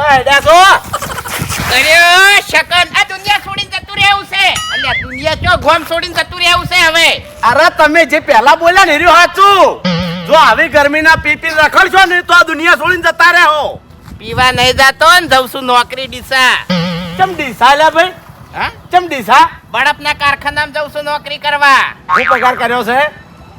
તો હેડ્યા અરે શકન. આ દુનિયા છોડીને જતું રહેવું છે. અલ્યા દુનિયા ચો ગોમ છોડીને જતું રહેવું છે હવે? અરે તમે જે પહેલા બોલ્યા ને એર્યું સાચું. જો આવી ગરમીના પીપી રખડશો ને તો આ દુનિયા છોડીને જતા રહો. પીવા નહીં જાતો ને જઉં છું નોકરી ડીસા. ચમ ડીસા લ્યા ભાઈ? હા? ચમ ડીસા? બળપના કારખાનામાં જઉં છું નોકરી કરવા. શું પગાર કર્યો છે?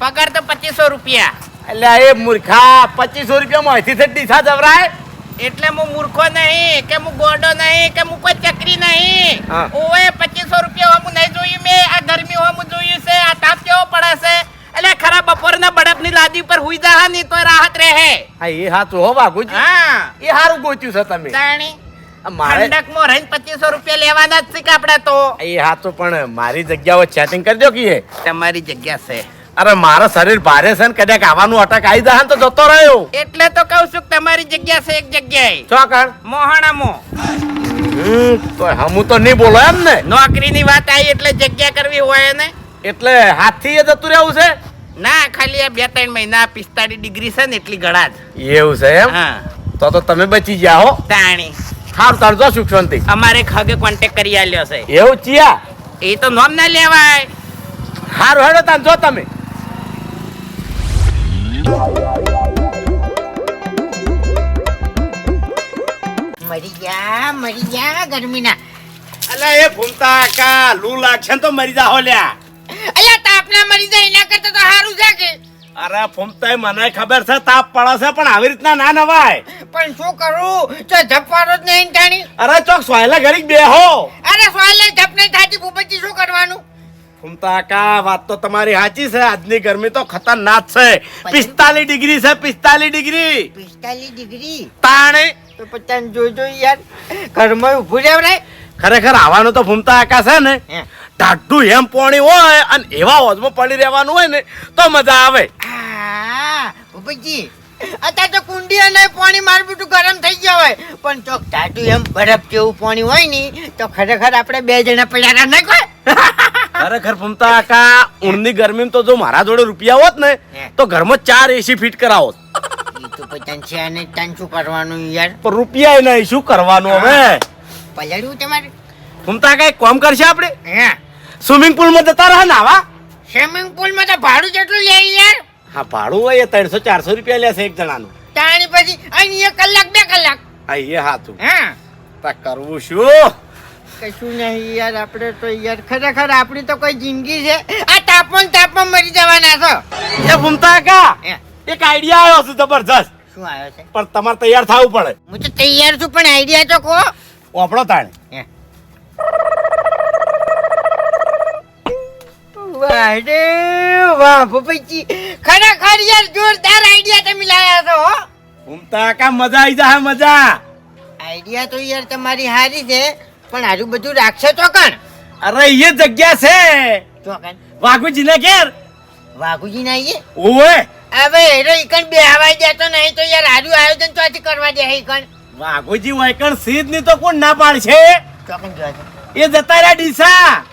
પગાર તો પચીસો રૂપિયા. એટલે એ મૂર્ખા પચીસો રૂપિયામાં અહીંથી થી ડીસા જવરાય. એટલે હું મૂર્ખો નહીં કે હું ગોડો નહીં કે હું કોઈ ચકરી નહીં. ઓએ પચીસો રૂપિયા હું નહીં જોયું મેં આ ગરમી હું જોયું છે આ તાપ કેવો પડે છે? એટલે ખરા બપોરના બળપની લાદી પર હુઈ જા ની તો રાહત રહે. હા એ હાચું હો બાગુજી હા. એ હારું ગોચ્યું છે તમે. તાણી ઠંડકમાં રહીને પચીસો રૂપિયા લેવાના જ છે કે આપણે તો? એ હાચું પણ મારી જગ્યાઓ ચેટિંગ કરી દો કે તમારી જગ્યા છે. અરે મારા શરીર ભારે છે ને કદાચ આવવાનું અટક આવી જાય તો જતો રહ્યો. એટલે તો કહું છું તમારી જગ્યા છે એક જગ્યાએ. ચોકણ મોહાણામાં. હું તો હમું તો નહીં બોલો એમ ને. નોકરીની વાત આવી એટલે જગ્યા કરવી હોય ને એટલે હાથથી એ જતું રહેવું છે? ના ખાલી આ બે ત્રણ મહિના પિસ્તાળીસ ડિગ્રી છે ને એટલી ગળા જ એવું છે એમ? હા. તો તો તમે બચી ગયા હો. તાણી. હારું તારું જો સુખ શાંતિ. અમારે હગે કોન્ટેક કરી આલ્યો છે. એવું ચિયા? એ તો નોમ ના લેવાય. હારું હેડો તાન જો તમે. મરી ગયા મરી ગયા ગરમીના. અલા એ ઘૂમતા કા લૂ લાગશે તો મરી તાપના મરી જાય એના કરતા તો સારું છે કે. અરે ફૂમતાઈ મને ખબર છે તાપ પડે છે પણ આવી રીતના ના નવાય. પણ શું કરું? તો જપવાનો જ નહીં ટાણી. અરે ચોક સોયલા ઘડીક બેહો. અરે સોયલે જપ નહીં થાતી ભૂપતજી શું કરવાનું? ફૂમતા વાત તો તમારી સાચી છે. આજની ગરમી તો ખતરનાક છે. પિસ્તાલીસ ડિગ્રી છે પિસ્તાલીસ ડિગ્રી. પિસ્તાલીસ ડિગ્રી? તાણે. પચાસ જોજો યાર ઘરમાં ઉભું રહેવરાય ખરેખર આવવાનું તો ફૂમતા આકા છે ને. ટાઢું એમ પોણી હોય અને એવા હોજમાં પડી રહેવાનું હોય ને તો મજા આવે. હા ભૂપતજી અત્યારે તો કુંડી અને પાણી મારું બધું ગરમ થઈ ગયા હોય. પણ ચોક ટાટું એમ બરફ જેવું પાણી હોય ને તો ખરેખર આપણે બે જણા પડ્યા ના કોઈ? ખરેખર ફમતા આકા ઊંડની ગરમીમાં તો જો મારા જોડે રૂપિયા હોત ને. તો ઘરમાં ચાર એસી ફિટ કરાવો તો પછી છે અને તન શું કરવાનું યાર? પણ રૂપિયા નહીં શું કરવાનું હવે? પલડ્યું તમારે? ફમતા કઈ કોમ કરશે આપણે? હે. સ્વિમિંગ પુલમાં જતા રહે નાવા સ્વિમિંગ પુલમાં તો ભાડું જેટલું લે યાર. હા ભાડું હોય ત્રણસો ચારસો રૂપિયા લેશે એક જણાનું. તાણી પછી અહીં એક કલાક બે કલાક. હા એ હાથું. હા. તા કરવું શું? કશું નહીં યાર આપણે તો યાર ખરેખર આપણી તો કોઈ જિંદગી છે. આ તાપમાન તાપમાન મરી જવાના છો. એ ભૂમતા કા એક આઈડિયા આવ્યો છે જબરજસ્ત. શું આવ્યો છે? પણ તમારે તૈયાર થવું પડે. હું તો તૈયાર છું પણ આઈડિયા તો કહો. ઓપડો તાણે. હે. વાહ ભૂપેજી ખરેખર યાર જોરદાર આઈડિયા તમે લાયા છો હો. ફૂમતા કા મજા આવી જાય મજા. આઈડિયા તો યાર તમારી હારી છે પણ હારું બધું રાખશે તો કણ? અરે એ જગ્યા છે. તો કણ? વાઘુજી ને ઘેર. વાઘુજી ના આવીએ ઓવે. હવે હેરો ઈકણ બે હવાઈ દેતો નહીં તો યાર હારું આયોજન તો આથી કરવા દે ઈકણ વાઘુજી વાયકણ સીધની તો કોણ ના પાડશે? તો કણ એ જતા રહ્યા ડીસા.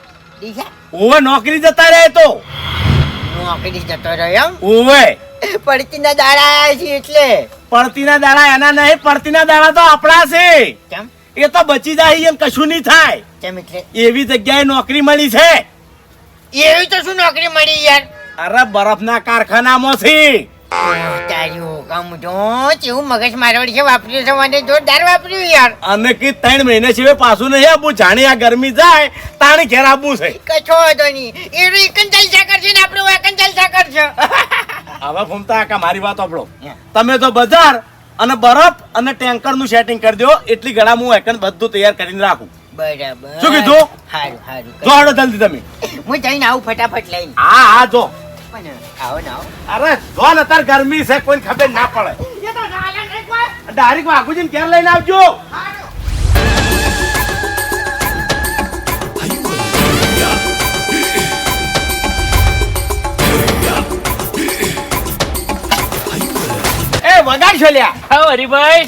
દીશા ઓવે નોકરી જતા રહે તો? નોકરી જતો રહ્યો? ઓવે પડતી પડતીના દાડા આયા છે એટલે. પડતીના દાડા એના નહીં પડતીના દાડા તો આપણા છે. કેમ? એ તો બચી જાય એમ કશું નહીં થાય. કેમ એટલે? એવી જગ્યાએ નોકરી મળી છે. એવી તો શું નોકરી મળી યાર? અરે બરફના કારખાનામાં છે. તારી હુકમ જો કેવું મગજ મારવાડી છે વાપર્યું છે મને જોરદાર વાપર્યું યાર. અમે કી ત્રણ મહિના સિવાય પાછું નહીં આપું જાણે આ ગરમી જાય તાણે ઘેર આપવું છે. કછો હતો નહીં. એ એકન જલસા કરશે ને આપણે વાકન જલસા કરશે હવે ફૂમતા કાકા મારી વાત આપણો તમે તો બજાર અને બરફ અને ટેન્કરનું સેટિંગ કરી દો એટલી ગળા હું એકન બધું તૈયાર કરીને રાખું. બરાબર. શું કીધું? હારું હારું. જો જલ્દી તમે. હું જઈને આવું ફટાફટ લઈને. હા હા જો. પણ આવો ને અરે જો અત્યારે ગરમી છે કોઈ ખબર ના પડે. ડાયરેક્ટ વાઘુજી ઘેર લઈને આવજો. એ વગાડ છો લ્યા. હા હરીભાઈ.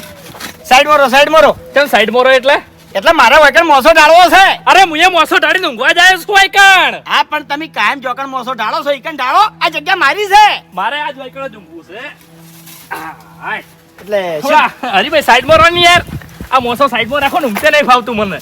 સાઈડ મારો સાઈડ મારો. કેમ સાઈડ મારો એટલે? એટલે મારા વગર મોસો ઢાળવો છે. અરે મુએ મોસો ઢાળી ઊંઘવા જાય છું આઈકણ હા પણ તમે કાયમ જોકણ મોસો ઢાળો છો ઈકણ ઢાળો. આ જગ્યા મારી છે. મારે આજ વાઈકણ જ ઊંઘવું છે. એટલે હરીભાઈ સાઈડ રહો ને યાર. આ મોસો સાઈડમાં રાખો ને ઊંઘતે નહીં ફાવતું મને.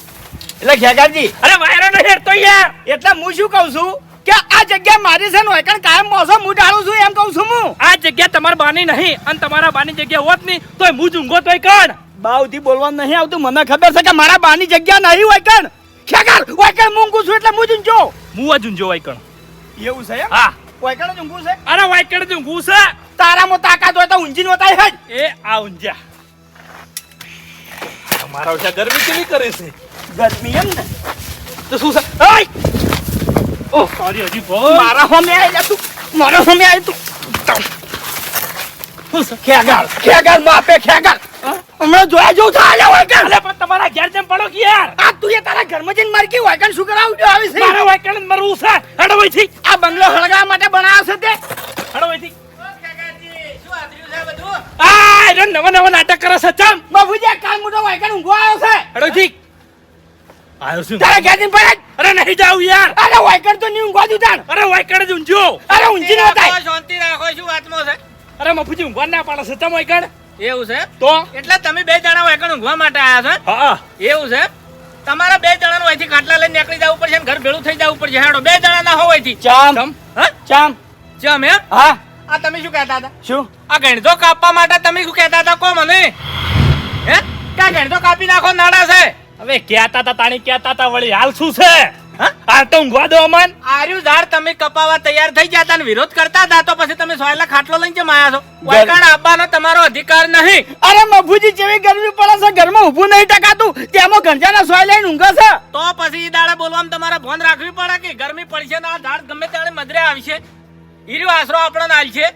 એટલે ખેગારજી અરે વાયરો નહીં હેડતો યાર. એટલે હું શું કહું છું કે આ જગ્યા મારી છે ને હોય કાયમ મોસમ હું ઢાળું છું એમ કહું છું હું. આ જગ્યા તમારા બાની નહીં અને તમારા બાની જગ્યા હોત નહીં તોય હું જ ઊંઘો તોય કણ. બાઉથી બોલવાનું નહીં આવતું. મને ખબર છે કે મારા બાની જગ્યા નહીં હોય કણ. ખેગર હોય કણ મૂંગું છું એટલે હું જ ઊંચો. હું જ હોય કણ. એવું છે હા. હોય કણ જ છે? અરે હોય કણ જ ઊંઘું છે. તારામાં તાકાત હોય તો ઊંઘી નોતાય હજ. એ આ ઉંજા મારા ઓછા ગરમી કેવી કરે છે? ગરમી એમ ને. તો શું છે? આય ઓ સોરી હજી બોલ. મારા હોમે આવી જા તું. મારા હોમે આવી તું. ખેગાર ખેગાર માપે ખેગાર. હમણાં જોયા જેવું થાય હોય કણ અલે પણ તમારા ઘેર જેમ પડો કે યાર? આ તું એ તારા ઘરમાં જઈને માર કણ શું જો આવી છે. મારા વાય કણ મરવું છે. હેડો થી આ બંગલો હળગાવવા માટે બનાવ્યો છે તે. હેડો થી આ રે નવા નવા નાટક કરે છે. ચમ. બાબુજી કાલ મોટો ઊંઘો આવ્યો છે. હેડો ઠીક આવ્યો છું. તારા ઘેર જઈને પડે. અરે નહીં જાવ યાર. અરે હોય તો નહીં ઊંઘવા દીધા અરે વાય કણ જ અરે ઊંઘી ન થાય. શાંતિ રાખો શું વાતમાં છે? અરે મફુજી ઊંઘવા ના પાડે છે. કણ એવું છે? તો? એટલે તમે બે જણા એકણ ઊંઘવા માટે આયા છો? હા એવું છે? તમારા બે જણાનું અહીંથી ખાટલા લઈને નીકળી જવું પડશે ઘર ભેળું થઈ જવું પડશે. હેડો બે જણા ના હોયથી ચામ ચામ ચામ એમ હા? આ તમે શું કહેતા હતા? શું? આ ગણધો કાપવા માટે તમે શું કહેતા હતા? કો મને. હે? ક્યાં ગણધો કાપી નાખો નાડા છે? હવે કહેતા હતા તાણી કહેતા હતા વળી હાલ શું છે? હાલ તો ઊંઘવા દો અમન. આર્યું ઝાડ તમે કપાવા તૈયાર થઈ જતા અને વિરોધ કરતા હતા તો પછી તમે સોયલા ખાટલો લઈને કેમ આયા છો? વાયકાણ આપવાનો તમારો અધિકાર નહીં. અરે મફુજી જેવી ગરમી પડે છે ઘરમાં ઊભું નહીં ટકાતું. તેમાં ગંજાના સોય લઈને ઊંઘે છે. તો પછી ઈ દાડે બોલવામાં તમારે ફોન રાખવી પડે કે ગરમી પડશે ને આ ઝાડ ગમે ત્યારે મધરે આવશે? હીરો આશરો આપણને આલશે.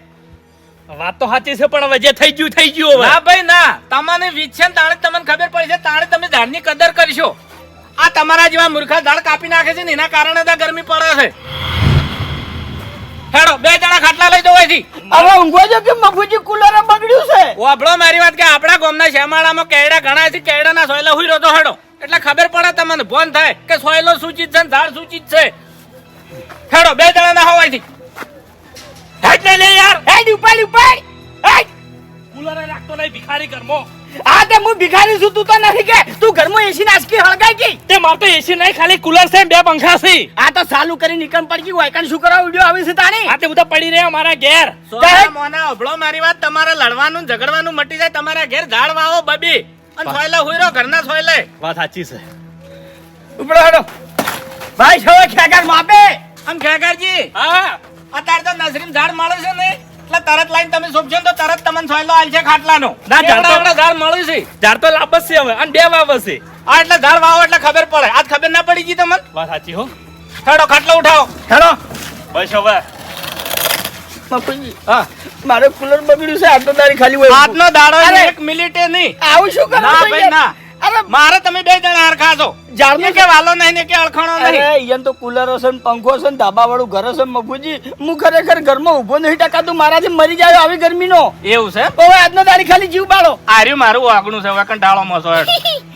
વાત તો સાચી છે પણ હવે જે થઈ ગયું થઈ ગયું હવે. ના ભાઈ ના. તમને વિચ્છેન ને તાણે તમને ખબર પડશે તાણે તમે ઝાડની કદર કરશો આ તમારા જેવા મૂર્ખા ઝાડ કાપી નાખે છે ને એના કારણે તો ગરમી પડે છે. હેડો બે જણા ખાટલા લઈ દો છે હવે ઊંઘો જો કે મફુજી કુલર બગડ્યું છે. વાભળો મારી વાત કે આપણા ગામના શેમાળામાં કેડા ઘણા છે કેડાના સોયલા હુઈ રહ્યો તો હેડો. એટલે ખબર પડે તમને ભોન થાય કે સોયલો સૂચિત છે ઝાડ સૂચિત છે. હેડો બે જણા ના હોવાથી હેડ લઈ લે યાર. હેડ ઉપાડ ઉપાડ. હેડ. કુલરે રાખતો નહીં ભિખારી ઘરમો. આ તે હું ભિખારી છું તું તો નથી કે? તું ઘરમાં એસી નાસકી હળગાઈ ગઈ તે માર તો એસી નહીં ખાલી કુલર છે બે પંખા છે. આ તો ચાલુ કરી નીકળ પડી ગઈ વાયકણ શું કરવા વિડિયો આવી છે તાણી? આ તે બધા પડી રહ્યા મારા ઘેર. મોના અભળો મારી વાત તમારે લડવાનું ઝઘડવાનું મટી જાય તમારા ઘેર ઝાડ વાવો બબી. અને સોયલા હુઈ રહ્યો ઘરના સોયલે. વાત સાચી છે. ઉપડો હડો. ભાઈ છો ખેગર માપે? આમ ખેગરજી હા. અત્યારે તો નસરીમ ઝાડ મળે છે ને? એટલે તરત લાઈન તમે સોંપશો તો તરત તમને સોયલો આલશે ખાટલાનો. ના, ઝાડ તો- ઝાડ મળ્યું છે. ઝાડ તો લાંબજ છે હવે અને બે વાવ છે. આ એટલે ઝાડ વાવો એટલે ખબર પડે. આજ ખબર ના પડી ગઈ તમને? વાત સાચી હો. હેડો ખાટલો ઉઠાવો. હેડો બસ હવે. હા. મારે કુલર બગડ્યું છે આટલો દાડી ખાલી હોય. આજનો દાડો એક મિનિટે નહીં. આવું શું કરો ના ભાઈ ના. અરે મારે તમે બે જણા હરખા છો. ઝાડનું કે વાલો નહીં ને કે અળખાણો અરે નહીં. તો કુલરો છે ને પંખો છે ને ધાબા વાળું ઘર છે મફુજી હું ખરેખર ઘરમાં ઊભો નહીં ટકાતું મારાથી મરી જાય આવી ગરમીનો. એવું છે? હવે આજનો તારીખ ખાલી જીવ બાળો આર્યું મારું વાગણું છે હવે કંટાળો મોસો હેડ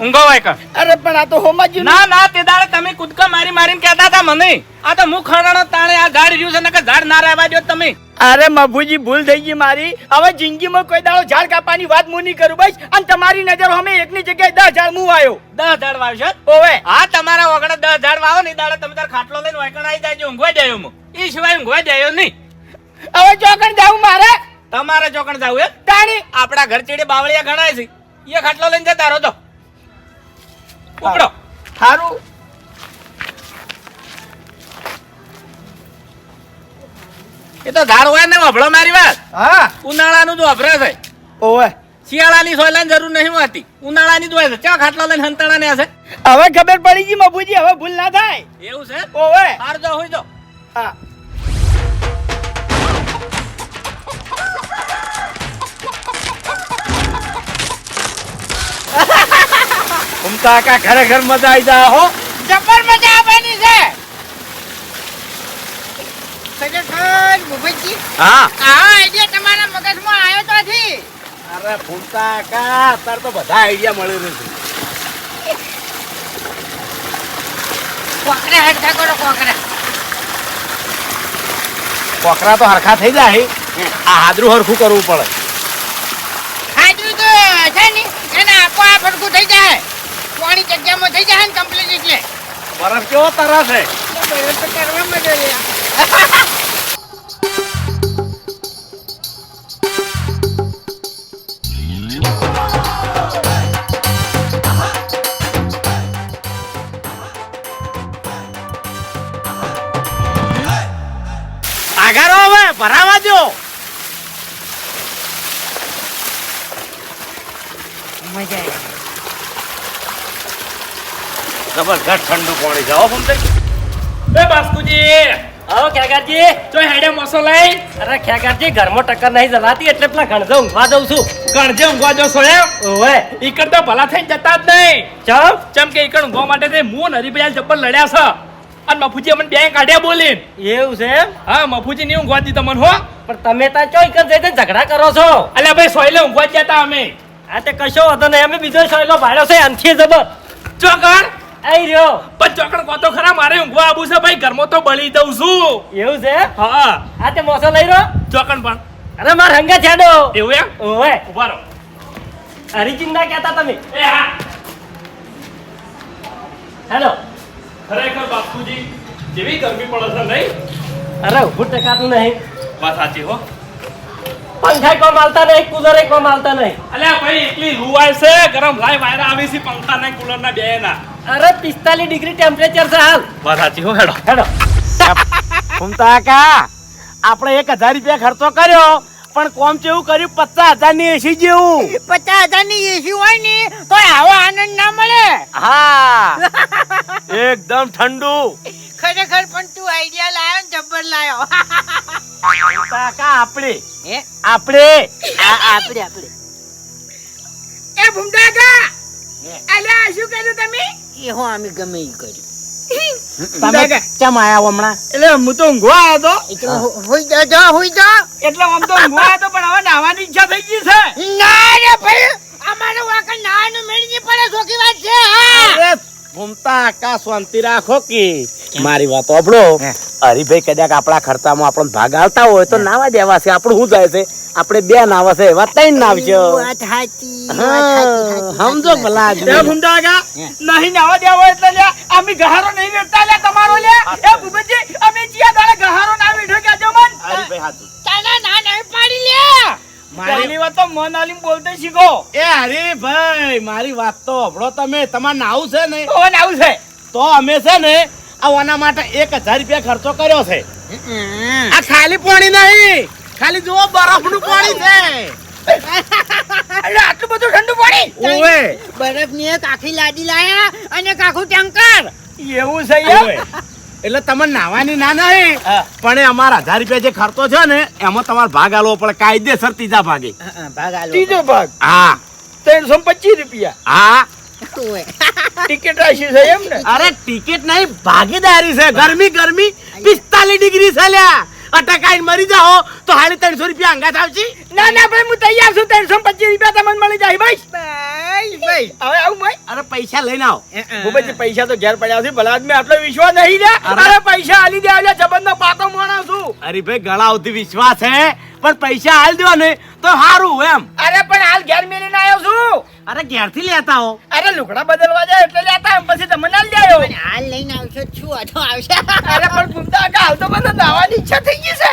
ઊંઘો કણ અરે પણ આ તો હોમાજી ના ના તે દાડે તમે કૂદકા મારી મારીને કહેતા હતા મને. આ તો હું ખરણો તાણે આ ઝાડ રહ્યું છે નકર ઝાડ ના રહેવા દો તમે. અરે મભુજી ભૂલ થઈ ગઈ મારી. હવે જિંદગીમાં કોઈ દાડો ઝાડ કાપવાની વાત હું નહીં કરું બસ. અને તમારી નજર અમે એકની જગ્યાએ દસ ઝાડ હું આવ્યો દસ ઝાડ વાવશો ઓવે. હા તમારા વગડે દસ ઝાડ વાવો ને દાડે તમે તાર ખાટલો લઈને વાયકણ આવી જાય ઊંઘવા જાયો હું એ સિવાય ઊંઘવા જાયો નહીં. હવે ચોકણ જાવું મારે? તમારે ચોકણ જાવું એમ? તાણી. આપણા ઘર ચેડે બાવળિયા ગણાય છે. એ ખાટલો લઈને જતા રહો તો ઉપડો. સારું એ તો ધાર હોય ને વભળો મારી વાત. હા. ઉનાળાનું તો વભરે છે. ઓવે. શિયાળાની સોયલાની જરૂર નહીં હોતી. ઉનાળાની જ છે. ચા ખાટલા લઈને હંતાણા ને હશે હવે ખબર પડી ગઈ મબુજી હવે ભૂલ ના થાય. એવું છે? ઓવે. હાર જો હોય તો હા. ઉમતા કા ખરેખર મજા આવી જા હો જબર મજા આવવાની છે ખરેખર ભૂપતજી હા આ આઈડિયા તમારા મગજમાં આવ્યો તો નથી અરે ફૂમતા કા અત્યારે તો બધા આઈડિયા મળી રહ્યું છે કોકરા હરખા કરો કોકરા કોકરા તો હરખા થઈ જાય આ હાદરું હરખું કરવું પડે હાદરું તો છે ને એને આ ફરખું થઈ જાય પાણી જગ્યામાં થઈ જાય ને કમ્પ્લીટ એટલે બરફ કેવો તરસ છે બરફ તો કરવા લે. જબરજસ્ત ઠંડુ પાણી છે હો. એ બાસ્કુજી! આવો ખેગારજી. તો હેડે મસો લઈ. અરે ખેગારજી ઘરમાં ટક્કર નહીં જલાતી એટલે પેલા ગણજો ઊંઘવા દઉં છું. ગણજે ઊંઘવા જશો એમ? ઓવે. ઈકડ તો ભલા થઈને જતા જ નહીં. ચમ? ચમ કે ઈકડ ઊંઘવા માટે તે ને હરીભાઈ જબ્બર લડ્યા છે. અને મફુજી અમને બે કાઢ્યા બોલી એવું છે એમ? હા મફુજી નહીં ઊંઘવા દી તમને હો. પણ તમે ત્યાં ચો ઈકડ જઈને ઝઘડા કરો છો. અલ્યા ભાઈ સોયલે ઊંઘવા જતા અમે. આ તે કશો હતો નહીં અમે બીજો સોયલો ભાડ્યો છે અંથી જબર. ચોકણ આઈ રહ્યો. પણ ચોકડ કોતો ખરા મારે ઊંઘવા આવું છે ભાઈ ઘરમાં તો બળી દઉં છું. એવું છે? હા. આ તે મોસો લઈ રહ્યો? ચોકડ પણ. અરે માર હંગા છાડો એવું એમ? ઓય ઊભા રહો. હરિચિંદ ના કહેતા તમે. એ હા. હેલો. ખરેખર બાપુજી જેવી ગરમી પડે છે નહીં? અરે ઉભું ટકાતું નહીં. વાત સાચી હો. પંખા કોમ આલતા નહીં કુલર કોમ આલતા નહીં. અલ્યા ભાઈ એટલી રૂવાય છે. ગરમ લાય વાયરા આવી છે પંખા નહીં કુલર ના બે ના અરે પિસ્તાલીસ ડિગ્રી ટેમ્પરેચર છે હાલ. વાત સાચી હો હેડો. હેડો. ફૂમતા કા? આપણે એક હજાર રૂપિયા ખર્ચો કર્યો પણ કોમ કેવું કર્યું પચાસ હજારની એસી જેવું પચાસ હજારની એસી હોય ને તો આવો આનંદ ના મળે. હા. એકદમ ઠંડુ. ખરેખર પણ તું આઈડિયા લાયો ને જબ્બર લાયો. કાકા આપણે આપણે? આપણે આપણે? એ ભૂમડા કા? અલ્યા શું કર્યું તમે? એ હો અમે ગમે ઈ કર્યું. તમે ચમ આયા હમણાં? એટલે હું તો ઊંઘવા આવ્યો એટલે હોઈ જા જા હોઈ જા એટલે આમ તો ઊંઘવા આવ્યો પણ હવે નાવાની ઈચ્છા થઈ ગઈ છે. ના રે ભાઈ અમારો વાકણ નાનું મેળ પડે સોખી વાત છે હા. ઘૂમતા કા શાંતિ રાખો કે. મારી વાત સાંભળો. હરીભાઈ કદાચ આપણા ખર્ચામાં આપણો ભાગ આવતા હોય તો નાવા દેવા છે આપણું શું જાય છે? આપણે બે નાવ છે એવા ત્રણ નાવ છે. સમજો ભલા. એ નહીં નાવા દેવો એટલે લે અમે ગહારો નહીં વેચતા લે તમારો લે. એ ભૂપતજી અમે જીયા દાડે ગહારો ના વેઠો કે જો મન. હરીભાઈ હાચું. તને ના નહીં પાડી લે. મારી વાત તો મન આલીમ બોલતે શીખો. એ હરીભાઈ મારી વાત તો હભળો તમે. તમાર નાવું છે ને? તો નાવ છે. તો અમે છે ને આના માટે એક હજાર રૂપિયા ખર્ચો કર્યો છે. આ ખાલી પાણી નહીં. ખાલી જુઓ બરફનું પાણી છે. આટલું બધું ઠંડુ પાણી? ઓવે. બરફની એક આખી લાદી લાયા અને કાખું ટેન્કર. એવું છે એટલે તમે નાવાની ના નહીં પણ અમારા હજાર રૂપિયા જે ખર્ચો છે ને એમાં તમારે ભાગ આલવો પડે. કાયદેસર ત્રીજા ભાગે. ત્રીજો ભાગ? હા. ત્રણસો પચીસ રૂપિયા. હા. ટિકિટ રાશી છે એમ ને અરે ટિકિટ નહીં ભાગીદારી છે. ગરમી ગરમી. પિસ્તાલીસ ડિગ્રી છે લ્યા. અટકાઈ મરી જાઓ. તો હાલી ત્રણસો રૂપિયા અંગાત આવશે ના ના ભાઈ હું તૈયાર છું. ત્રણસો પચીસ રૂપિયા તમને મળી જાય. ભાઈ. ભાઈ ભાઈ હવે આવું ભાઈ. અરે પૈસા લઈને આવો. પૈસા તો ઘેર પડ્યા છે. ભલા આદમી આટલો વિશ્વાસ નહીં અરે. અરે પૈસા હાલી દે આલ્યા જબરનો પાકો માણસ છું. અરે ભાઈ ગળા સુધી વિશ્વાસ છે પણ પૈસા હાલ દો ને તો સારું એમ. અરે પણ હાલ ઘેર મેલીને આવ્યો છું. અરે ઘેરથી લેતા હો અરે લુકડા બદલવા જાય એટલે લેતા એમ પછી તમને હાલ લઈને આવશો છું આ આવશે. અરે પણ ઘૂમતા કા હાલ મને નાવાની ઈચ્છા થઈ ગઈ છે.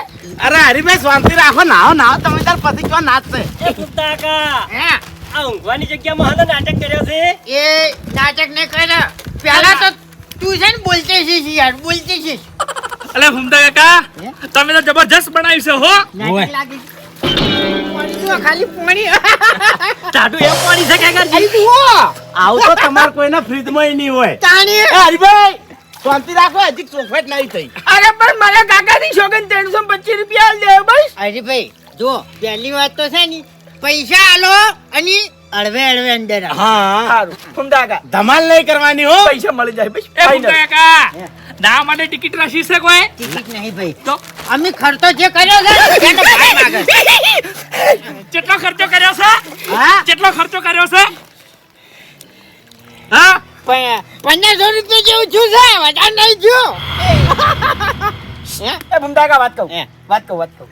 અરે હરીભાઈ શાંતિ રાખો નાહો નાહો તમે તાર પછી ક્યાં નાચશે એ કુત્તા કા હે? આ ઊંઘવાની જગ્યામાં હાલો નાટક કર્યો છે. એ નાટક ને કરે. પેલા તો તું છે ને બોલતી શીશ યાર બોલતી છે અલે કાકા તમે તો જબરજસ્ત બનાવ્યું છે હો. નાટક લાગી. પાણી જુઓ, ખાલી પાણી. ટાઢું એમ પાણી છે ખેગારજી ખાલી આવું તો તમારે કોઈના ફ્રીજમાં નહીં હોય. તાણી. હરીભાઈ શાંતિ રાખો હજી ચોખવટ નહીં થઈ. અરે પણ મારા કાકાની સોગન ત્રણસો પચીસ રૂપિયા આલ દે બસ. અરે ભાઈ જો પહેલી વાત તો છે ને પૈસા આલો અને અળવે અડવે અંદર હા. સારું ઘૂમતા કા ધમાલ નહીં કરવાની હો. પૈસા મળી જાય બસ. એ ભૂકા ના માટે ટિકિટ રાશી છે કોઈ? ટિકિટ નહીં ભાઈ. તો? અમે ખર્ચો જે કર્યો છે એનો ભાઈ માગે. કેટલો ખર્ચો કર્યો છે હા? કેટલો ખર્ચો કર્યો છે. હા? પંદરસો રૂપિયા જેવું છું છે વધારે નહીં છું હે? એ ભૂમતા કા વાત કહું. વાત કહું વાત કહું.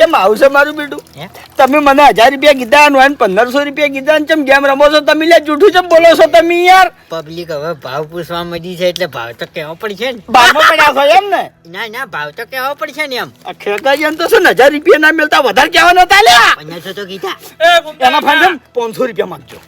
કેમ આવશે મારું બેટું. તમે મને હજાર રૂપિયા કીધા અને પંદરસો રૂપિયા કીધા ને ચમ ગેમ રમો છો તમે લે જૂઠું ચમ બોલો છો તમે યાર. પબ્લિક હવે ભાવ પૂછવા મળી છે એટલે ભાવ તો કહેવો પડશે ને. બારમાં પડ્યા છો એમ ને? ના ના ભાવ તો કહેવો પડશે ને એમ. આ ખેકાજી એમ તો શું હજાર રૂપિયા ના મળતા વધારે કહેવા નતા લે પંદરસો તો કીધા. એના ફાયદા પાંચસો રૂપિયા માંગજો.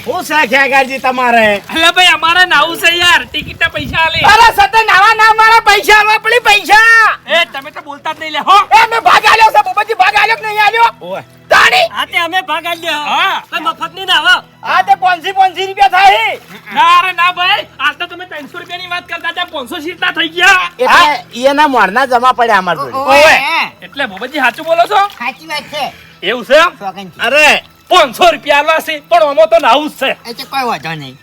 શું છે ખેગારજી તમારે? એટલે ભાઈ અમારે નાવું છે યાર. ટિકિટ પૈસા આલી. અરે સતે નાવા ના મારા પૈસા આલવા પડી પૈસા. એ તમે તો બોલતા જ નહીં લે હો. એ મે ભાગ આલ્યો છે બાબાજી ભાગ આલ્યો કે નહીં આલ્યો? ઓય. તાણી? આ તે અમે ભાગ આલ્યો. હા. કોઈ મફતની નાવા આ તે 500 500 રૂપિયા થાય. ના અરે ના ભાઈ. આજ તો તમે ત્રણસો રૂપિયાની વાત કરતા હતા પાંચસો સીટ ના થઈ ગયા. એટલે એના મોરના જમા પડ્યા અમાર જોડે. ઓય. એટલે ભૂપતજી સાચું બોલો છો? સાચી વાત છે. એવું છે એમ? છે. અરે પાંચસો રૂપિયા આલવા છે પણ આમાં તો નાવું જ છે. કોઈ વાંધો નહીં.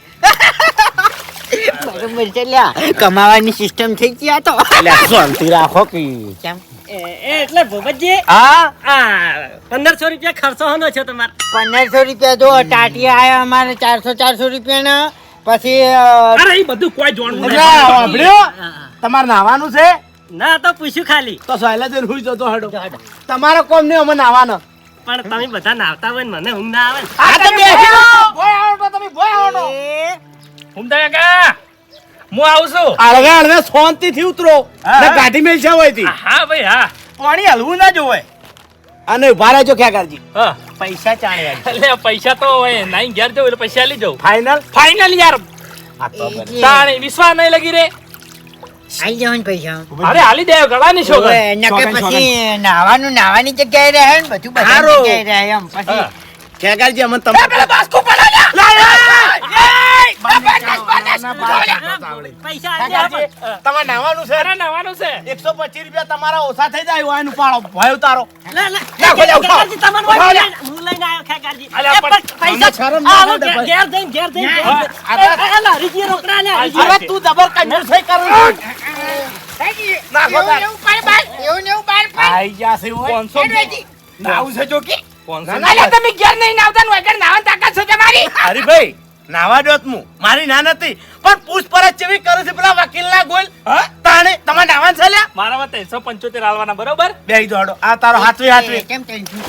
બરોબર છે લ્યા કમાવાની સિસ્ટમ થઈ ગઈ આ તો. એટલે શાંતિ રાખો કે. કેમ? એટલે હા? પંદરસો રૂપિયા ખર્ચો હોનો છે તમારે. પંદરસો રૂપિયા જો ટાટિયા આયા અમારે ચારસો ચારસો રૂપિયાના પછી અરે એ બધું કોઈ. તમારે નાવાનું છે? ના તો પૂછ્યું ખાલી. તો સહેલાજન હુઈ જતો હડો. તમારો કોમ નહીં અમે નાવાનો પણ તમે બધા નાવતા હોય ને મને ઊંઘ ના આવે આ તો બેસી રહો. ભોય આવડો તમે ભોય આવડો. એ, કાકા. હું આવું છું. અળવે અળવે શાંતિથી ઉતરો. હા, ને હા. ગાડી મેલ છે હોયથી. હા ભાઈ હા. પાણી હલવું ના જોવે. અને ઊભા રહેજો ખેગારજી હા. પૈસા ચાણ્યા એટલે પૈસા તો હોય નાઈ ઘેર જવું એટલે પૈસા લઈ જાઉં. ફાઇનલ ફાઇનલ યાર. આ તો. તાણે વિશ્વાસ નહીં લગી રે. આઈ જવાનું પૈસા અરે હાલી દે ગળાની શું ઓવે, નકે પછી નાવાનું નાવાની જગ્યાએ રહે ને બધું બધી જગ્યાએ રહે એમ. પછી હા. ખેગારજી અમે તમને પૈસા આલી તમારે નાવાનું છે? અરે નાવાનું છે. એકસો પચીસ રૂપિયા તમારા ઓછા થઈ જાય હોય એનું ભય ઉતારો. લે, લે. નાખો, લે, ઉઠાવો. ખેગારજી, તમારે ઉઠાવો, હું લઈને- આવ્યો ખેગારજી. અલ્યા, એ પણ પણ પૈસા- શરમ ના ઘેર જઈને, ઘેર જઈને, ઘેર હા. જઈને. એ, એ, લા, રીતિએ રોકડા લે, અરે તું જબર કંજૂસ થઈ કરું નાખો એવું પાડ બાર, એવું એવું બાર પાડ. આઈ જશે હોય. નાવું છે જોકી? પાંચસો ના તમે ઘેર નહીં નાવતા વગર નાવાની તાકાત છે તમારી. હરીભાઈ નાવા દોત મુ. મારી ના નથી. પણ પૂછપરછ જેવી કરું છે પેલા વકીલ ના ગોલ તાણે તમારે નાવા છે લ્યા? વાત ત્રણસો પંચોતેર હાલવાના બરોબર? બે દોડો આ તારો હાથવી હાથવી. કેમ ટેન્શન.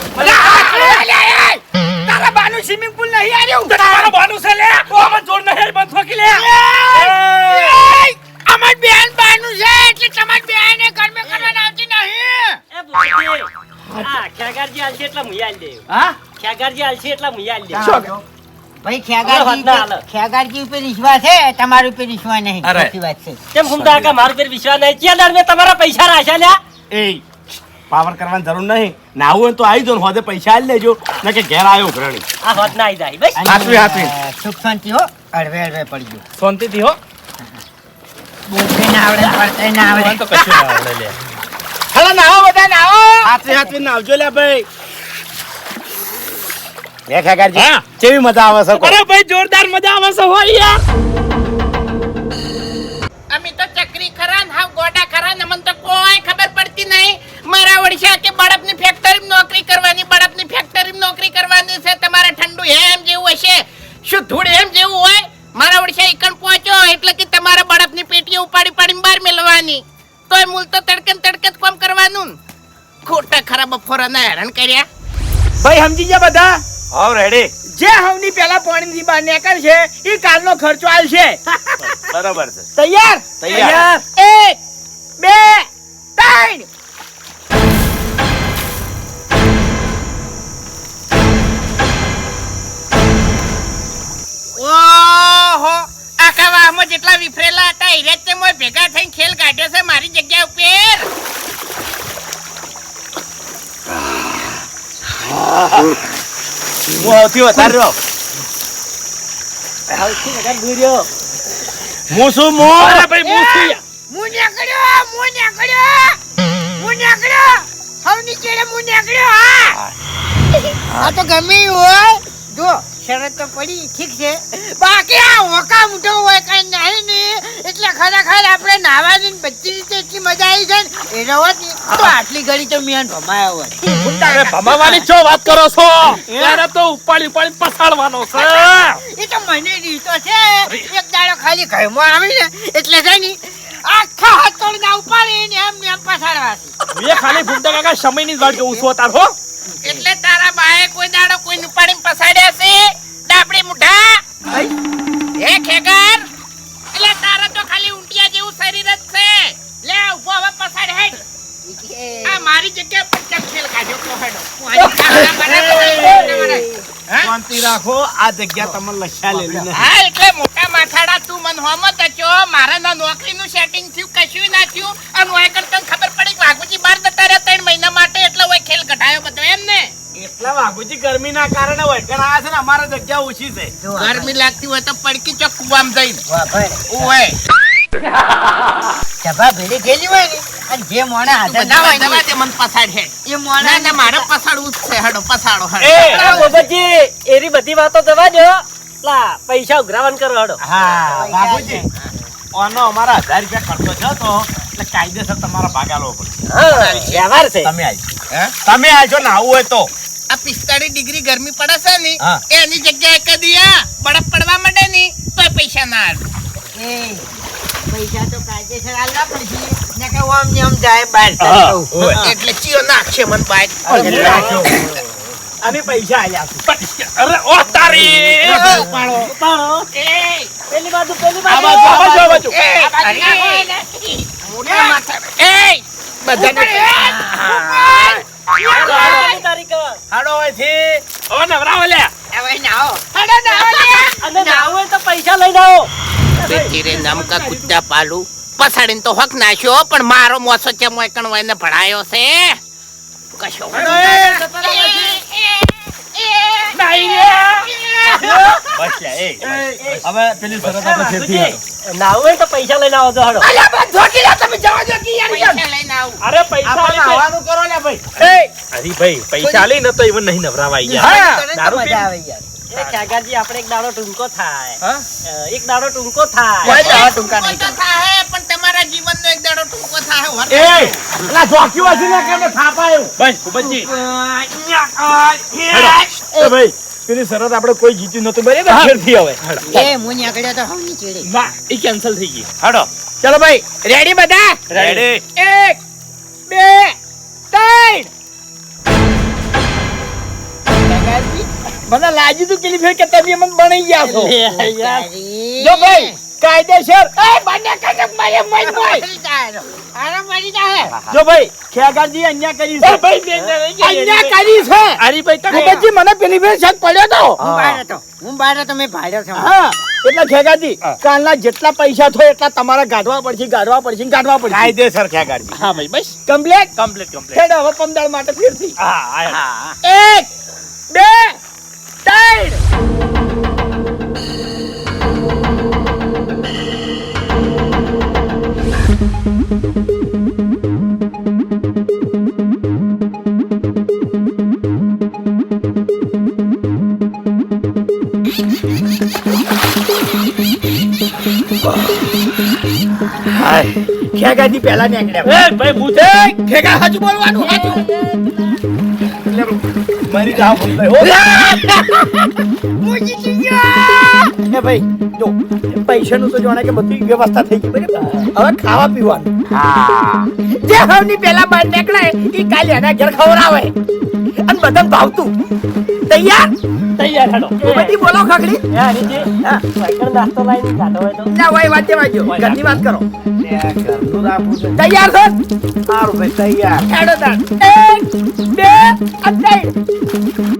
તારા બાનું સ્વિમિંગ પુલ નહીં આવ્યું તારા બાનું છે લે ઓ મને જોડ નહીં બંધ થોકી લે. અમાર બેન બાનું છે એટલે તમાર બેને ઘરમે કરવાના આવતી નહીં. એ ભૂપતજી, આ ખેગારજી આલશે એટલે હું દે. હા? ખેગારજી આલશે એટલે હું દે? ભાઈ ખેગારજી ઉપર વિશ્વાસ છે? તમારા ઉપર વિશ્વાસ નહીં. સાચી વાત છે. કેમ ઘૂમતા કાકા મારા ઉપર વિશ્વાસ નહીં? કે દર મે તમારા પૈસા રાખ્યા લ્યા? એ પાવર કરવાની જરૂર નહીં. નાવું હોય તો આવી જો ને હોદે પૈસા આલી લેજો. ને કે ઘેર આવ્યો ઘરણી આ હોત ના આવી જાય. ભાઈ હાથવી, હાથવી. સુખ શાંતિ હો. અડવે અડવે પડી શાંતિ થી હો. બોલતે ના આવડે પડતે ના આવડે. તો કશું ના આવડે લે હાલો નાવો બધા નાવો હાથવી હાથવી નાવજો લે ભાઈ. ખેગારજી હા. કેવી મજા આવે છે અરે ભાઈ જોરદાર મજા આવે છે હોય યાર. અમે તો ચકરી ખરા ને હાવ ગોડા ખરા ને મને તો કોઈ ખબર પડતી નહીં. મારા ઓડિશા કે બળદની ફેક્ટરીમાં નોકરી કરવાની બળદની ફેક્ટરીમાં નોકરી કરવાની છે તમારે ઠંડુ એમ જેવું હશે શું ધૂળ એમ જેવું હોય મારા ઓડિશા એકણ પહોંચ્યો એટલે કે તમારા બળપની પેટીઓ ઉપાડી પાડીને બહાર મેળવાની તોય મૂલ તો તડકે ને તડકે જ કામ કરવાનું. ખોટા ખરા બફોરાના હેરાન કર્યા. ભાઈ સમજી ગયા બધા? હાવ રેડી જે હવની પેલા પાણીથી બહાર નીકળશે એ કાલનો ખર્ચો આવશે બરાબર છે. તૈયાર. તૈયાર. સૌથી વધારે રહ્યો હું શું મો અરે ભાઈ હું યાર. મું નીકળ્યો મું નીકળ્યો મું નીકળ્યો હવની ચેડે મું નીકળ્યો હા આ તો ગમે હોય જો શરત તો પડી ઠીક છે. બાકી આ ઓકા મૂઠો હોય કઈ નહીં ને. એટલે ખરેખર આપણે નાવાની ને બધી રીતે એટલી મજા આવી જાય ને. એ રવાથી તો આટલી ઘડી તો મિયાન ભમાયા હોય. અરે ભમાવાની છો વાત કરો છો? ત્યારે તો ઉપાડી ઉપાડી પસાડવાનો છે. એ તો મને રીતો છે. એક દાડો ખાલી ઘરમાં આવી ને એટલે છે ને આખા હાથ તોડીને ઉપાડીને એમ ને એમ પછાડવા છે. મેં ખાલી ફૂમતા કાકા સમયની જ વાત જોઉં છું તાર હો. એટલે કોઈ દાડો કોઈ ઉપાડીને પસાડ્યા છે? ડાબડી મુઠા હે ખેગર એટલે તારા તો ખાલી ઊંટિયા જેવું શરીર જ છે. લે ઊભો હવે પસાડ હેડ. આ મારી જગ્યા પર કેમ ખેલ કાઢ્યો કો હેડો. હું અહીં ખાવા બનાવું. હા? શાંતિ રાખો આ જગ્યા તમે લખ્યા લેલી નથી હા એટલે મોટા માથાડા તું મન હોમત તચો મારા ના નોકરી નું સેટિંગ થયું કશું ના થયું. અને હું કરતા ખબર પડી કે વાઘુજી બાર જતા રહ્યા ત્રણ મહિના માટે એટલે હોય ખેલ કઢાયો બધો એમ ને એટલા વાઘુજી ગરમી ના કારણે વૈકણ આયા છે ને અમારે જગ્યા ઓછી છે. ગરમી લાગતી હોય તો પડકી ચોક કુવામાં જઈને. ઓય સભા ભેળી થયેલી હોય ને અને જે મોણે હાજર ના દવા ને મન પસાડ હે. એ મોણે ના ના મારે પસાડવું જ છે હેડો પસાડો એ બાબાજી એરી બધી વાતો જવા દો. લા પૈસા ઉઘરાવન કરો હડો. હા વાઘુજી ઓનો અમારા હજાર રૂપિયા ખર્ચો થયો તો એટલે કાયદેસર તમારા ભાગ આલવો પડશે. વ્યવહાર છે. તમે આવજો તમે આવજો ને આવું હોય તો. આ પિસ્તાળીસ ડિગ્રી ગરમી પડે છે ને એની જગ્યાએ કદી આ બરફ પડવા માંડે ને તો પૈસા ના આવે એ પૈસા તો કાયદેસર આલવા પડશે. ને કે ઓમ ને ઓમ જાય બહાર એટલે ચિયો નાખશે મન બાઈક. અમે પૈસા આલ્યા છે. અરે ઓ તારી! ઉપાડો એ. પેલી બાજુ પેલી આ બાજુ. બાજુ આ બાજુ આ બાજુ મોટા માથા એ. બધાને આજની તારીખ હાડો હોયથી નવરાવો લે. હવે નાઓ અને ના તો પૈસા લઈને આવો. ધીરે નમકા કુત્તા પાલું. પસાડીને તો હક નાખ્યો પણ મારો મોસો છે મોયકણ હોય ને ભણાયો છે? કશો. હવે પેલી શરત આપણે ફેરથી હાલો. તો પૈસા લઈને આવજો હડો પૈસા લઈને આવું. અરે પૈસા આપણે આલી કરો લે ભાઈ. અરે ભાઈ પૈસા આલી ને તો even નહીં નવરાવાઈ ગયા હા, દારૂ મજા આવે યાર. એ કાકાજી આપણે એક દાડો ટૂંકો થાય. એક દાડો ટૂંકો થાય. કોઈ ટૂંકા નહીં થાય. પણ તમારા જીવનનો એક દાડો ટૂંકો થાય એ. પેલા હશે ને કેમને થાપાયું બસ ભૂપતજી એ ભાઈ પેલી શરત આપણે કોઈ જીત્યું નતું બરાબર? ફેરથી હવે. એ હું નીકળ્યો તો હવની ચેડે. ના એ કેન્સલ થઈ ગઈ. હાડો. ચલો ભાઈ રેડી બધા? રેડી એક બે ત્રણ. મને લાગ્યું તું પેલી ફેર કે તમે મને બની ગયા છો. જો ભાઈ કાયદેસર. એ બંને કટક મારે મન જાય જો ભાઈ ખેગાજી અહીંયા કરી છે. ભાઈ. અહીંયા કરી છે. અરે ભાઈ તમે ભૂપતજી મને પેલી ફેર શક પડ્યો તો. હું બહાર હતો હું બહાર હતો મેં ભાડ્યો છું. હા એટલે ખેગાજી કાલના જેટલા પૈસા થયો એટલા તમારે ગાઢવા પડશે ગાઢવા પડશે ગાઢવા પડશે. કાયદેસર ખેગાજી હા ભાઈ બસ. કમ્પ્લેટ કમ્પ્લીટ કમ્પ્લીટ ખેડ હવે પંદર માટે ફેરથી. હા હા. એક બે ત્રણ. ખેગાજી પહેલા નીકળ્યા. એ ભાઈ ભૂતે! ખેગા હાચું બોલવાનું હાચું મારી જા બોલ હો એ ભાઈ જો પૈસાનું તો જાણે કે બધી વ્યવસ્થા થઈ ગઈ. બરાબર? હવે ખાવા પીવાનું. જે હવની પેલા બહાર નીકળે એ કાલે એના ઘેર ખવડાવે. અને બધા ભાવતું. તૈયાર? તૈયાર હેડો. બધી બોલો હા. નાસ્તો હોય તો. ના ભાઈ ઘરની વાત કરો. તૈયાર છો સારું ભાઈ તૈયાર. હેડો તાણ એક બે અને ત્રણ.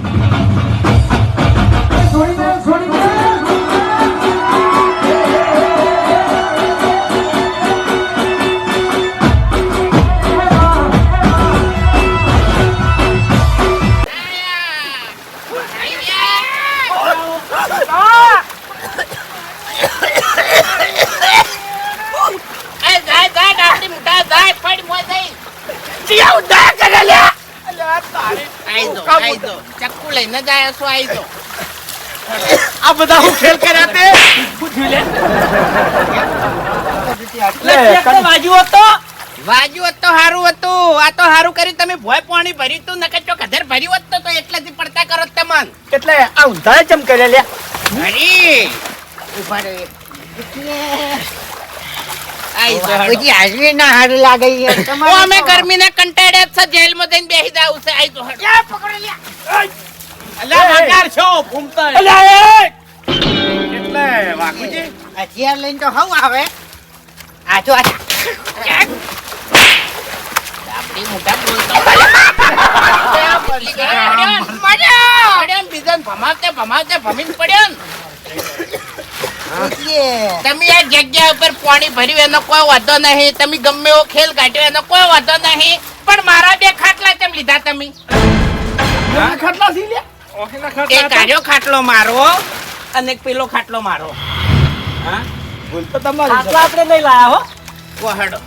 છો આઈ દો આ બધા હું ખેલ કર્યા તે? પૂછ્યું લે. તો હતો. વાજુ હોત તો હતું. આ તો સારું કરી તમે ભોય પાણી ભર્યું તું નકર ચોક અધેર ભર્યું હોત તો એટલાથી પડતા કરો તમન. એટલે આ ઊંધા ચમ કર્યા લે ઊભા. બાપુજી હાજરી ના હારું લાગે અમે ગરમી ગરમીના કંટાળ્યા છે. જેલમાં જઈને બેસી જાવ છે. આઈ તો પકડી લ્યા. અલ્યા છો ભૂમતા અલ્યા એટલે વાઘુજી? હથિયાર લઈને તો હવ આવે? આ તો આપણી મોઢા બોલતો. પડ્યો, પડ્યો ને બીજાને ભમાવતે ભમાવતે ભમીને પડ્યો ને. તમે આ જગ્યા ઉપર પાણી ભર્યું એનો કોઈ વાંધો નહીં. તમે ગમે એવો ખેલ કાઢ્યો એનો કોઈ વાંધો નહીં. પણ મારા બે ખાટલા કેમ લીધા તમે? ખાટલા સી લ્યા? ઓહેના એક ખાટલા હતા. આર્યો ખાટલો મારો અને પેલો ખાટલો મારો. ભૂલ તો તમારી છે. આપણે નહીં લાયા હો. વહાડો.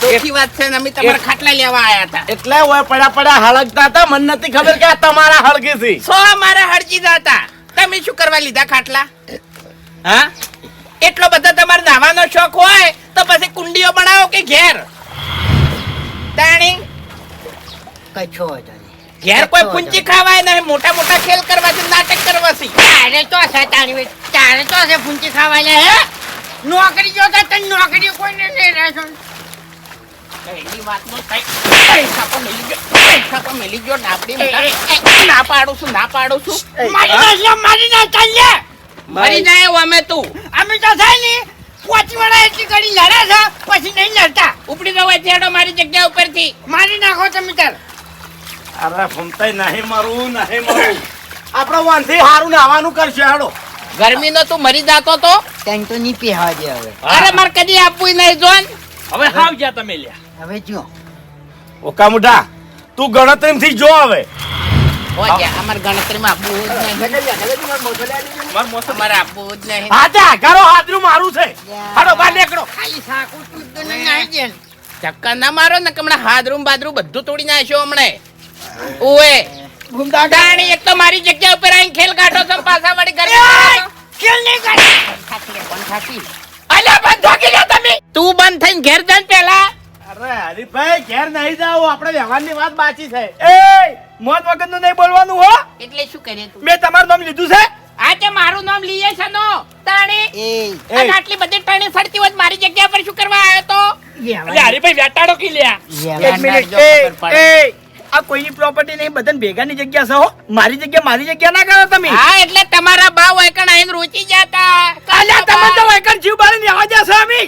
ચોખ્ખી વાત છે ને અમે તમારા ખાટલા લેવા આયા હતા. એટલે ઓય પડ્યા પડ્યા હળગતા હતા. મને નથી ખબર કે આ તમારા હળગી છે. સો મારા હળગી હતા તમે શું કરવા લીધા ખાટલા? હા? એટલો બધો તમારે નાવાનો શોખ હોય તો પછી કુંડીઓ બનાવો કે ઘેર? તાણી? હતો ને. ઘેર કોઈ પૂંચી ખાવાય નહીં મોટા મોટા ખેલ કરવા છે નાટક કરવા છે. તારે તો છે તારી. તારે તો છે પૂંચી ખાવાય હે? નોકરી જો તો તને નોકરી કોઈને નહીં રહેશો. એની વાતનો પૈસા પણ મેલી ગયો. પૈસા પણ મેલી ગયો ડાબડી ના પાડું છું ના પાડું છું. મારી મારી નાખ ચાલ મરી જાય અમે તું. અમે તો થાય ને પોચી વાળા એટલી ઘડી લડે છે પછી નહીં લડતા. ઉપડી જવાય છેડો મારી જગ્યા ઉપરથી. મારી નાખો તમે તાર અરે ભૂમતાઈ નહીં મરું નહીં મરું. આપણો વાંધી હારું નાવાનું કરશે હેડો ગરમીનો તું મરી જાતો તો? તને તો નહીં પીવા દે હવે. અરે મારે કદી આપવું નહીં જોન. હવે હાવ જા તમે લ્યા. હવે જો. ઓકા મુઢા તું ગણતરીથી જો હવે. હો અમાર ગણતરીમાં આપવું જ નહીં. આપવું જ નહીં. હા તે હાજરું મારું છે. હાડો નીકળો. ખાલી સાકું નહીં. ધક્કા ના. મારો ને હમણાં હાદરું બાદરું બધું તોડી નાખ્યો હમણે. ઓએ ઘૂમતા એક તો મારી જગ્યા ઉપર આઈ ખેલ કાઢો છો પાછા વળી ઘરે ખેલ નહીં ખાતી અલ્યા બંધ થાકી જા તમે. તું બંધ થઈને ઘેર જન ને પેલા અરે હરીભાઈ ઘેર નહીં જાવ આપણે વ્યવહારની વાત બાકી છે. એ મોત વગરનું નહીં બોલવાનું હો. એટલે શું કરે તું? મેં તમારું નામ લીધું છે? આ કે મારું નામ લીએ છે નો તાણી. એ. અને આટલી બધી ટાણી સડતી હોય મારી જગ્યા પર શું કરવા આવ્યો તો? હરીભાઈ વેટાડો કી લ્યા? એક મિનિટ. એ આ કોઈની પ્રોપર્ટી નહીં બધાને ભેગાની જગ્યા છે હો. મારી જગ્યા મારી જગ્યા ના કરો તમે. હા એટલે તમારા બા વાયકણ આઈને રોચી જતા. કાલે તમે તો વાયકણ જીવ બાળીને આવા જશે અમે?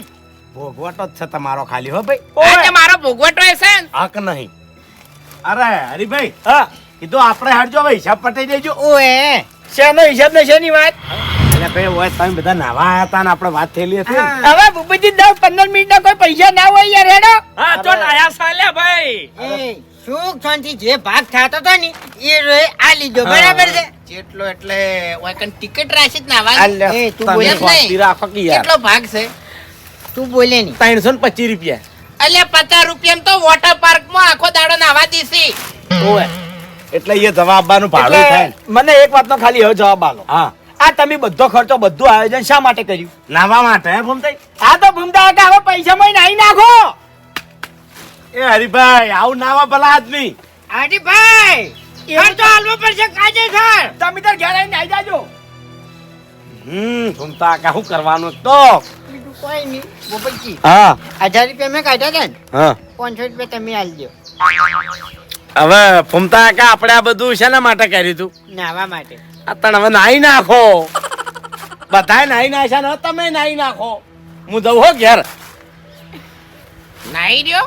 ભોગવટો જ છે તમારો ખાલી હો ભાઈ. આ મારો ભોગવટો હશે હક નહીં. અરે હરીભાઈ હા. કીધું આપણે હાડજો હવે હિસાબ પટાઈ દેજો. ઓએ શેનો હિસાબ ને શેની વાત? એટલે ભાઈ ઓય તમે બધા નાવા આયા હતા ને આપણે વાત થયેલી હતી. હવે ભૂપેજી દસ પંદર મિનિટ ના કોઈ પૈસા ના હોય યાર હેડો. હા તો આયા સાલ્યા ભાઈ. સુખ શાંતિ જે ભાગ થતો હતો ને એ રે આ લીધો. બરાબર છે? જેટલો એટલે વૈકણ ટિકિટ રાખી જ નાવા અલ્યા, એ, તું બોલે. નહીં. રાખો કે યાર. કેટલો ભાગ છે? તું બોલે નહીં. ત્રણસો ને પચીસ રૂપિયા. અલ્યા પચાસ રૂપિયા તો વોટર પાર્કમાં આખો દાડો નાવા દીસી ઓય એટલે એ જવાબ આપવાનું ભાડું થાય મને એક વાતનો ખાલી હવે જવાબ આલો. હા. આ તમે બધો ખર્ચો બધું આયોજન શા માટે કર્યું? નાવા માટે હે ભૂમતાઈ? આ તો ભૂમતા કે હવે પૈસા માં નાઈ નાખો. એ હરીભાઈ આવું નાવા ભલા આદમી. આજી ભાઈ ખર્ચો હાલવો પડશે કાજે સર તમે તાર ઘેર આવીને નાઈ જાજો. હમ ભૂમતા કા શું કરવાનું તો? બીજું કોઈ નહીં ગોપાલજી હા. હજાર રૂપિયા મેં કાઢ્યા હતા હા. પાંચસો રૂપિયા તમે આલજો. હવે ફૂમતા કા આપણે આ બધું શેના માટે કર્યું તું? નાવા માટે. અત્યારે હવે નાઈ નાખો. બધાય નાઈ નાખ્યા ને તમે નાઈ નાખો. હું જઉં હો ઘેર. નાઈ રહ્યો